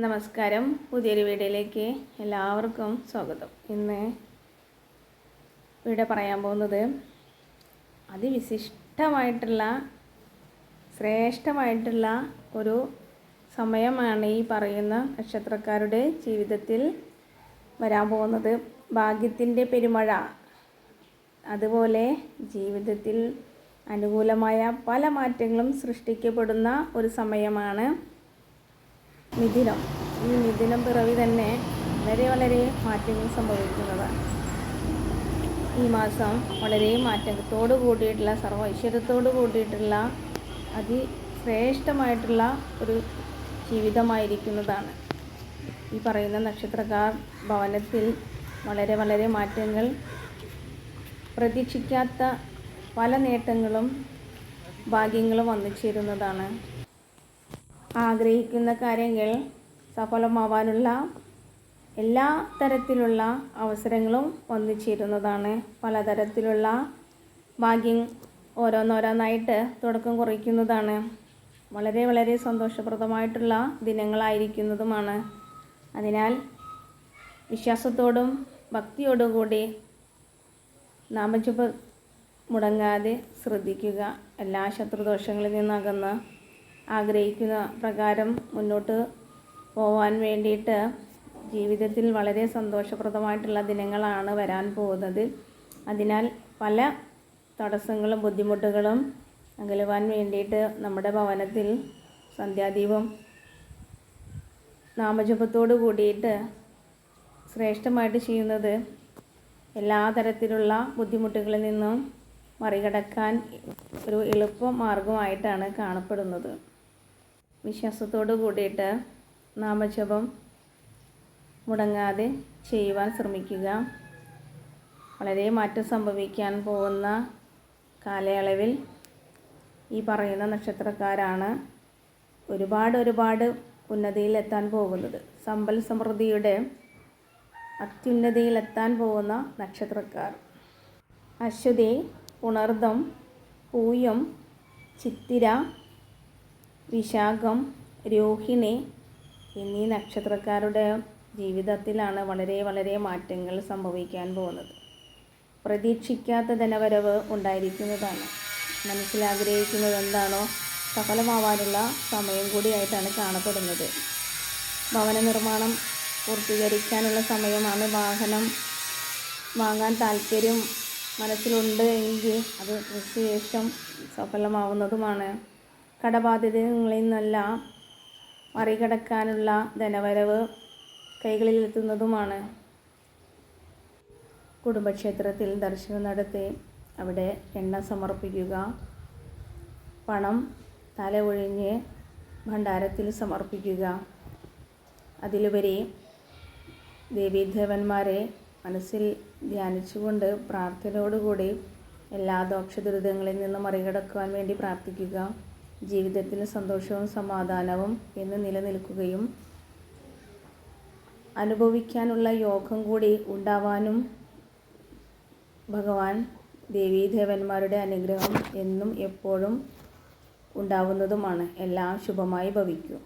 നമസ്കാരം. പുതിയൊരു വീഡിയോയിലേക്ക് എല്ലാവർക്കും സ്വാഗതം. ഇന്ന് ഇവിടെ പറയാൻ പോകുന്നത് അതിവിശിഷ്ടമായിട്ടുള്ള ശ്രേഷ്ഠമായിട്ടുള്ള ഒരു സമയമാണ് ഈ പറയുന്ന നക്ഷത്രക്കാരുടെ ജീവിതത്തിൽ വരാൻ പോകുന്നത്. ഭാഗ്യത്തിന്റെ പെരുമഴ. അതുപോലെ ജീവിതത്തിൽ അനുകൂലമായ പല മാറ്റങ്ങളും സൃഷ്ടിക്കപ്പെടുന്ന ഒരു സമയമാണ് മിഥുനം. ഈ മിഥുനം പിറവി തന്നെ വളരെ വളരെ മാറ്റങ്ങൾ സംഭവിക്കുന്നതാണ് ഈ മാസം വളരെ മാറ്റത്തോട് കൂടിയിട്ടുള്ള സർവ ഐശ്വര്യത്തോട് കൂടിയിട്ടുള്ള അതിശ്രേഷ്ഠമായിട്ടുള്ള ഒരു ജീവിതമായിരിക്കുന്നതാണ്. ഈ പറയുന്ന നക്ഷത്രക്കാർ ഭവനത്തിൽ വളരെ വളരെ മാറ്റങ്ങൾ പ്രതീക്ഷിക്കാത്ത പല നേട്ടങ്ങളും ഭാഗ്യങ്ങളും വന്നു ചേരുന്നതാണ്. ആഗ്രഹിക്കുന്ന കാര്യങ്ങൾ സഫലമാവാനുള്ള എല്ലാ തരത്തിലുള്ള അവസരങ്ങളും വന്നു ചേരുന്നതാണ് പലതരത്തിലുള്ള ഭാഗ്യം ഓരോന്നോരോന്നായിട്ട് തുടക്കം കുറിക്കുന്നതാണ്. വളരെ വളരെ സന്തോഷപ്രദമായിട്ടുള്ള ദിനങ്ങളായിരിക്കുന്നതുമാണ്. അതിനാൽ വിശ്വാസത്തോടും ഭക്തിയോടുകൂടി നാമജപ മുടങ്ങാതെ ശ്രദ്ധിക്കുക. എല്ലാ ശത്രുദോഷങ്ങളിൽ നിന്നകന്ന് ആഗ്രഹിക്കുന്ന പ്രകാരം മുന്നോട്ട് പോവാൻ വേണ്ടിയിട്ട് ജീവിതത്തിൽ വളരെ സന്തോഷപ്രദമായിട്ടുള്ള ദിനങ്ങളാണ് വരാൻ പോകുന്നത്. അതിനാൽ പല തടസ്സങ്ങളും ബുദ്ധിമുട്ടുകളും അകലുവാൻ വേണ്ടിയിട്ട് നമ്മുടെ ഭവനത്തിൽ സന്ധ്യാദീപം നാമജപത്തോട് കൂടിയിട്ട് ശ്രേഷ്ഠമായിട്ട് ചെയ്യുന്നത് എല്ലാ തരത്തിലുള്ള ബുദ്ധിമുട്ടുകളിൽ നിന്നും മറികടക്കാൻ ഒരു എളുപ്പ മാർഗമായിട്ടാണ് കാണപ്പെടുന്നത്. വിശ്വാസത്തോട് കൂടിയിട്ട് നാമജപം മുടങ്ങാതെ ചെയ്യുവാൻ ശ്രമിക്കുക. വളരെ മാറ്റം സംഭവിക്കാൻ പോകുന്ന കാലയളവിൽ ഈ പറയുന്ന നക്ഷത്രക്കാരാണ് ഒരുപാട് ഒരുപാട് ഉന്നതിയിലെത്താൻ പോകുന്നത്. സമ്പൽ സമൃദ്ധിയുടെ അത്യുന്നതിയിലെത്താൻ പോകുന്ന നക്ഷത്രക്കാർ. അശ്വതി ഉണർദം പൂയം ചിത്തിര വിശാഖം രോഹിണി എന്നീ നക്ഷത്രക്കാരുടെ ജീവിതത്തിലാണ് വളരെ വളരെ മാറ്റങ്ങൾ സംഭവിക്കാൻ പോകുന്നത്. പ്രതീക്ഷിക്കാത്ത ധനവരവ് ഉണ്ടായിരിക്കുന്നതാണ്. മനസ്സിലാഗ്രഹിക്കുന്നത് എന്താണോ സഫലമാവാനുള്ള സമയം കൂടിയായിട്ടാണ് കാണപ്പെടുന്നത്. ഭവന നിർമ്മാണം പൂർത്തീകരിക്കാനുള്ള സമയമാണ് വാഹനം വാങ്ങാൻ താല്പര്യം മനസ്സിലുണ്ട് എങ്കിൽ അത് ശേഷം സഫലമാവുന്നതുമാണ്. കടബാധ്യതകളിൽ നിന്നെല്ലാം മറികടക്കാനുള്ള ധനവരവ് കൈകളിലെത്തുന്നതുമാണ്. കുടുംബക്ഷേത്രത്തിൽ ദർശനം നടത്തി അവിടെ എണ്ണ സമർപ്പിക്കുക പണം തല ഒഴിഞ്ഞ് ഭണ്ഡാരത്തിൽ സമർപ്പിക്കുക. അതിലുപരി ദേവീദേവന്മാരെ മനസ്സിൽ ധ്യാനിച്ചുകൊണ്ട് പ്രാർത്ഥനയോടുകൂടി എല്ലാ ദോഷദുരിതങ്ങളിൽ നിന്നും മറികടക്കുവാൻ വേണ്ടി പ്രാർത്ഥിക്കുക. ജീവിതത്തിൽ സന്തോഷവും സമാധാനവും എന്ന് നിലനിൽക്കുകയും അനുഭവിക്കാനുള്ള യോഗം കൂടി ഉണ്ടാവാനും ഭഗവാൻ ദേവീദേവന്മാരുടെ അനുഗ്രഹം എന്നും എപ്പോഴും ഉണ്ടാവുന്നതുമാണ്. എല്ലാം ശുഭമായി ഭവിക്കും.